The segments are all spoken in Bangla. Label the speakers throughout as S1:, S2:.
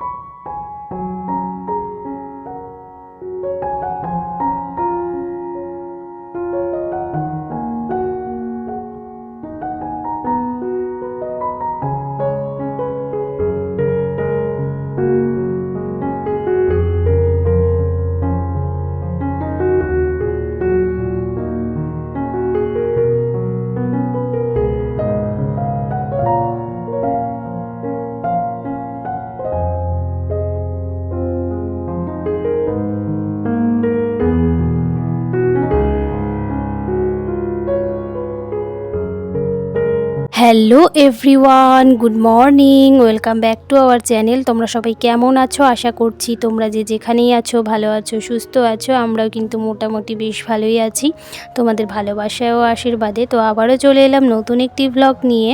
S1: thank you hello everyone, good morning, welcome back to our channel. তোমরা সবাই কেমন আছো? আশা করছি তোমরা যে যেখানেই আছো, ভালো আছো, সুস্থ আছো, আমরাও কিন্তু মোটামুটি বেশ ভালোই আছি। তোমাদের ভালোবাসা ও আশীর্বাদে। তো আবারও চলে এলাম নতুন একটি ব্লগ নিয়ে।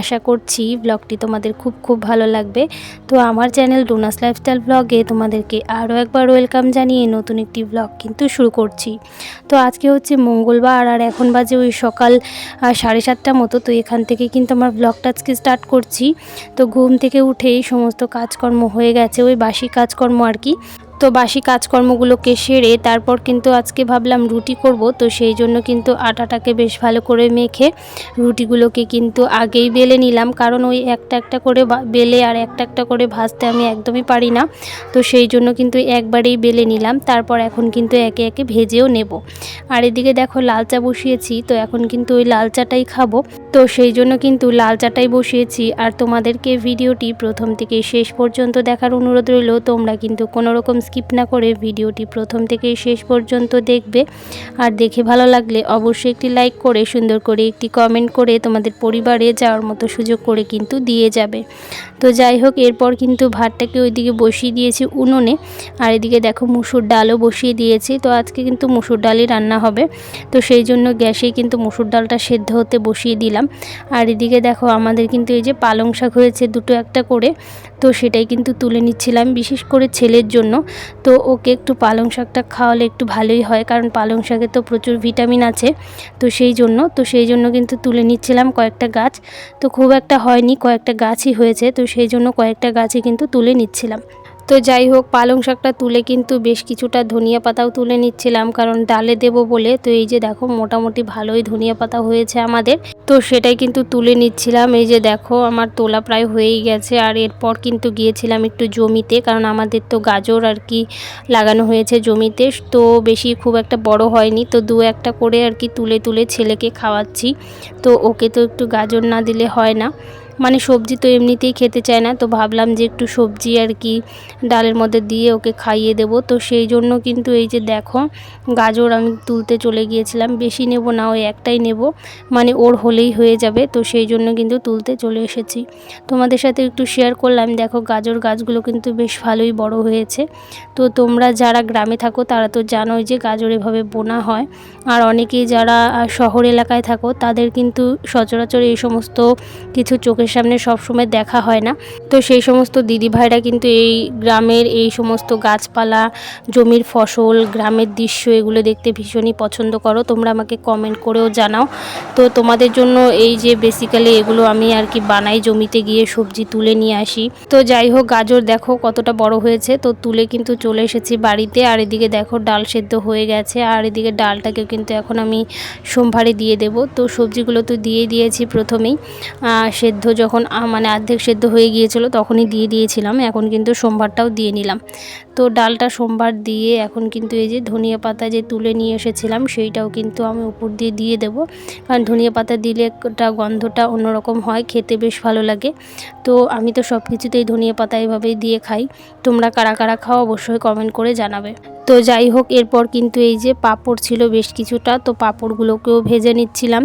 S1: আশা করছি ব্লগটি তোমাদের খুব খুব ভালো লাগবে। তো আমার চ্যানেল ডোনাস লাইফস্টাইল ব্লগে তোমাদেরকে আরও একবার ওয়েলকাম জানিয়ে নতুন একটি ব্লগ কিন্তু শুরু করছি। তো আজকে হচ্ছে মঙ্গলবার আর এখন বাজে ওই সকাল সাড়ে সাতটা মতো। তো এখান থেকে কিন্তু আমার ব্লগটা আজকে স্টার্ট করছি। তো ঘুম থেকে উঠেই সমস্ত কাজকর্ম হয়ে গেছে, ওই বাসি কাজকর্ম আর কি। তো বাসি কাজকর্মগুলোকে সেরে তারপর কিন্তু আজকে ভাবলাম রুটি করব, তো সেই জন্য কিন্তু আটাটাকে বেশ ভালো করে মেখে রুটিগুলোকে কিন্তু আগেই বেলে নিলাম। কারণ ওই একটা একটা করে বেলে আর একটা একটা করে ভাজতে আমি একদমই পারি না, তো সেই জন্য কিন্তু একবারেই বেলে নিলাম। তারপর এখন কিন্তু একে একে ভেজেও নেব। আর এদিকে দেখো লাল চা বসিয়েছি, তো এখন কিন্তু ওই লাল চাটাই খাব। তো সেই জন্য কিন্তু লাল চাটাই বসিয়েছি। আর তোমাদেরকে ভিডিওটি প্রথম থেকে শেষ পর্যন্ত দেখার অনুরোধ রইল, তোমরা কিন্তু কোনো রকম স্কিপ না করে ভিডিওটি প্রথম থেকে শেষ পর্যন্ত দেখবে। আর দেখে ভালো লাগলে অবশ্যই একটি লাইক করে, সুন্দর করে একটি কমেন্ট করে তোমাদের পরিবারে যাওয়ার মতো সুযোগ করে কিন্তু দিয়ে যাবে। তো যাই হোক, এরপর কিন্তু ভাতটাকে ওইদিকে বসিয়ে দিয়েছি উনুনে। আর এদিকে দেখো মুসুর ডালও বসিয়ে দিয়েছি। তো আজকে কিন্তু মুসুর ডালই রান্না হবে। তো সেই জন্য গ্যাসেই কিন্তু মুসুর ডালটা সেদ্ধ হতে বসিয়ে দিলাম। আর এদিকে দেখো আমাদের কিন্তু এই যে পালং শাক হয়েছে দুটো একটা করে। তো সেটাই কিন্তু তুলে নিচ্ছিলাম, বিশেষ করে ছেলের জন্য। তো ওকে একটু পালং শাকটা খাওয়ালে একটু ভালোই হয়, কারণ পালং শাকে তো প্রচুর ভিটামিন আছে। তো সেই জন্য, তো সেই জন্য কিন্তু তুলে নিচ্ছিলাম কয়েকটা গাছ। তো খুব একটা হয়নি, কয়েকটা গাছই হয়েছে, তো সেই জন্য কয়েকটা গাছই কিন্তু তুলে নিচ্ছিলাম। তো যাই হোক, পালং শাকটা তুলে কিন্তু বেশ কিছুটা ধনিয়া পাতাও তুলে নিচ্ছিলাম, কারণ ডালে দেব বলে। তো এই যে দেখো, মোটামুটি ভালোই ধনিয়া পাতা হয়েছে আমাদের। তো সেটাই কিন্তু তুলে নিচ্ছিলাম। এই যে দেখো, আমার তোলা প্রায় হয়েই গেছে। আর এরপর কিন্তু গিয়েছিলাম একটু জমিতে, কারণ আমাদের তো গাজর আর কি লাগানো হয়েছে জমিতে। তো বেশি খুব একটা বড় হয়নি। তো দু একটা করে আর কি তুলে তুলে ছেলেকে খাওয়াচ্ছি। তো ওকে তো একটু গাজর না দিলে হয় না। মানে সবজি তো এমনিতেই খেতে চায় না, তো ভাবলাম যে একটু সবজি আর কি ডালের মধ্যে দিয়ে ওকে খাইয়ে দেবো। তো সেই জন্য কিন্তু এই যে দেখো, গাজর আমি তুলতে চলে গিয়েছিলাম, বেশি নেব না, ওই একটাই নেব মানে ওর হলেই হয়ে যাবে, তো সেই জন্য কিন্তু তুলতে চলে এসেছি। তোমাদের সাথে একটু শেয়ার করলাম, দেখো গাজর গাছগুলো কিন্তু বেশ ভালোই বড় হয়েছে। তো তোমরা যারা গ্রামে থাকো, তারা তো জানোই যে গাজর এভাবে বোনা হয়। আর অনেকেই যারা শহর এলাকায় থাকো, তাদের কিন্তু সচরাচর এই সমস্ত কিছু চোখের সামনে সবসময় দেখা হয় না। তো সেই সমস্ত দিদি ভাইরা কিন্তু এই গ্রামের এই সমস্ত গাছপালা, জমির ফসল, গ্রামের দৃশ্য এগুলো দেখতে ভীষণই পছন্দ করো। তোমরা আমাকে কমেন্ট করেও জানাও। তো তোমাদের জন্য এই যে বেসিক্যালি এগুলো আমি আর কি বানাই, জমিতে গিয়ে সবজি তুলে নিয়ে আসি। তো যাই হোক, গাজর দেখো কতটা বড় হয়েছে। তো তুলে কিন্তু চলে এসেছি বাড়িতে। আর এদিকে দেখো ডাল সেদ্ধ হয়ে গেছে। আর এদিকে ডালটাকেও কিন্তু এখন আমি সোমবারে দিয়ে দেব। তো সবজিগুলো তো দিয়ে দিয়েছি প্রথমেই। সেদ্ধ যখন মানে অর্ধেক সেদ্ধ হয়ে গিয়েছিল তখনই দিয়ে দিয়েছিলাম। এখন কিন্তু সোমবারটাও দিয়ে নিলাম। তো ডালটা সোমবার দিয়ে এখন কিন্তু এই যে ধনিয়া পাতা যে তুলে নিয়ে এসেছিলাম সেইটাও কিন্তু আমি উপর দিয়ে দিয়ে দেব। কারণ ধনিয়া পাতা দিলে একটা গন্ধটা অন্যরকম হয়, খেতে বেশ ভালো লাগে। তো আমি তো সব কিছুতেই ধনিয়া পাতা এভাবেই দিয়ে খাই। তোমরা কারা কারা খাও অবশ্যই কমেন্ট করে জানাবে। তো যাই হোক, এরপর কিন্তু এই যে পাপড় ছিল বেশ কিছুটা, তো পাপড়গুলোকেও ভেজে নিচ্ছিলাম।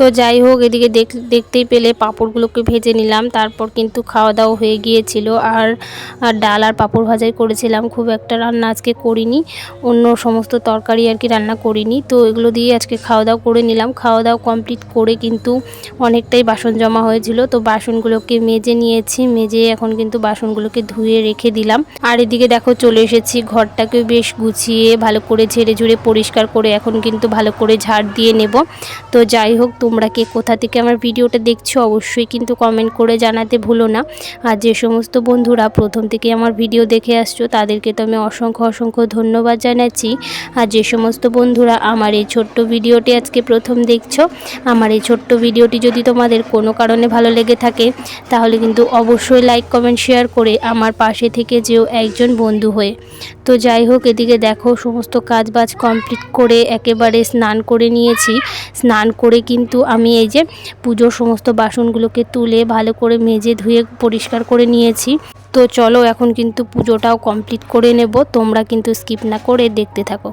S1: তো যাই হোক, এদিকে দেখ দেখতেই পেলে পাঁপড়গুলোকে ভেজে নিলাম। তারপর কিন্তু খাওয়া দাওয়া হয়ে গিয়েছিল। আর ডাল আর পাঁপড় ভাজাই করেছিলাম। খুব একটা রান্না আজকে করিনি। অন্য সমস্ত তরকারি আর কি রান্না করিনি। তো এগুলো দিয়ে আজকে খাওয়া দাওয়া করে নিলাম। খাওয়া দাওয়া কমপ্লিট করে কিন্তু অনেকটাই বাসন জমা হয়েছিল। তো বাসনগুলোকে মেজে নিয়েছি। মেজে এখন কিন্তু বাসনগুলোকে ধুয়ে রেখে দিলাম। আর এদিকে দেখো, চলে এসেছি। ঘরটাকে বেশ গুছিয়ে ভালো করে ঝেড়ে ঝুড়ে পরিষ্কার করে এখন কিন্তু ভালো করে ঝাড় দিয়ে নেব। তো যাই হোক তোমরা কে কোথা থেকে আমার ভিডিওটা দেখছ অবশ্যই কিন্তু কমেন্ট করে জানাতে ভুলো না। আর যে সমস্ত বন্ধুরা প্রথম থেকে আমার ভিডিও দেখে আসছো, তাদেরকে তো আমি অসংখ্য অসংখ্য ধন্যবাদ জানাচ্ছি। আর যে সমস্ত বন্ধুরা আমার এই ছোট্ট ভিডিওটি আজকে প্রথম দেখছ, আমার এই ছোট্ট ভিডিওটি যদি তোমাদের কোনো কারণে ভালো লেগে থাকে, তাহলে কিন্তু অবশ্যই লাইক কমেন্ট শেয়ার করে আমার পাশে থেকে যেও একজন বন্ধু হয়ে। তো যাই হোক, এদিকে দেখো সমস্ত কাজ বাজ কমপ্লিট করে একেবারে স্নান করে নিয়েছি। স্নান করে কিন্তু আমি এই যে পুজোর সমস্ত বাসনগুলোকে তুলে ভালো করে মেজে ধুয়ে পরিষ্কার করে নিয়েছি। তো চলো এখন কিন্তু পুজোটাও কমপ্লিট করে নেব। তোমরা কিন্তু স্কিপ না করে দেখতে থাকো।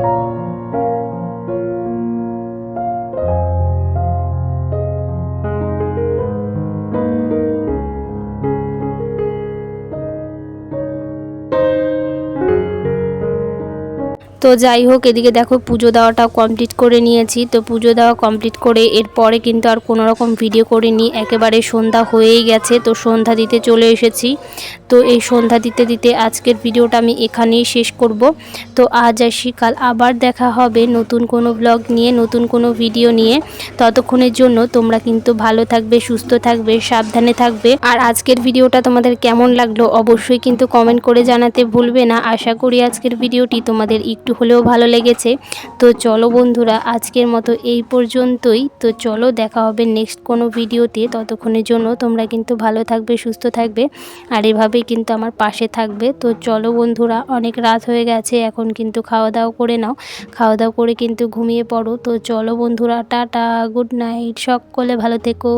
S1: you তো যাই হোক, এদিকে দেখো পুজো দেওয়াটাও কমপ্লিট করে নিয়েছি। তো পুজো দেওয়া কমপ্লিট করে এরপরে কিন্তু আর কোনো রকম ভিডিও করিনি। একেবারে সন্ধ্যা হয়েই গেছে, তো সন্ধ্যা দিতে চলে এসেছি। তো এই সন্ধ্যা দিতে দিতে আজকের ভিডিওটা আমি এখানেই শেষ করব। তো আজ আসি, কাল আবার দেখা হবে নতুন কোনো ব্লগ নিয়ে, নতুন কোনো ভিডিও নিয়ে। ততক্ষণের জন্য তোমরা কিন্তু ভালো থাকবে, সুস্থ থাকবে, সাবধানে থাকবে। আর আজকের ভিডিওটা তোমাদের কেমন লাগল অবশ্যই কিন্তু কমেন্ট করে জানাতে ভুলবে না। আশা করি আজকের ভিডিওটি তোমাদের একটু হলেও ভালো লেগেছে। তো চলো বন্ধুরা, আজকের মতো এই পর্যন্তই। তো চলো দেখা হবে নেক্সট কোনো ভিডিওতে। ততক্ষণের জন্য তোমরা কিন্তু ভালো থাকবে, সুস্থ থাকবে, আর এভাবেই কিন্তু আমার পাশে থাকবে। তো চলো বন্ধুরা, অনেক রাত হয়ে গেছে, এখন কিন্তু খাওয়া দাওয়া করে নাও। খাওয়া দাওয়া করে কিন্তু ঘুমিয়ে পড়ো। তো চলো বন্ধুরা, টাটা গুড নাইট সকলে ভালো থেকো।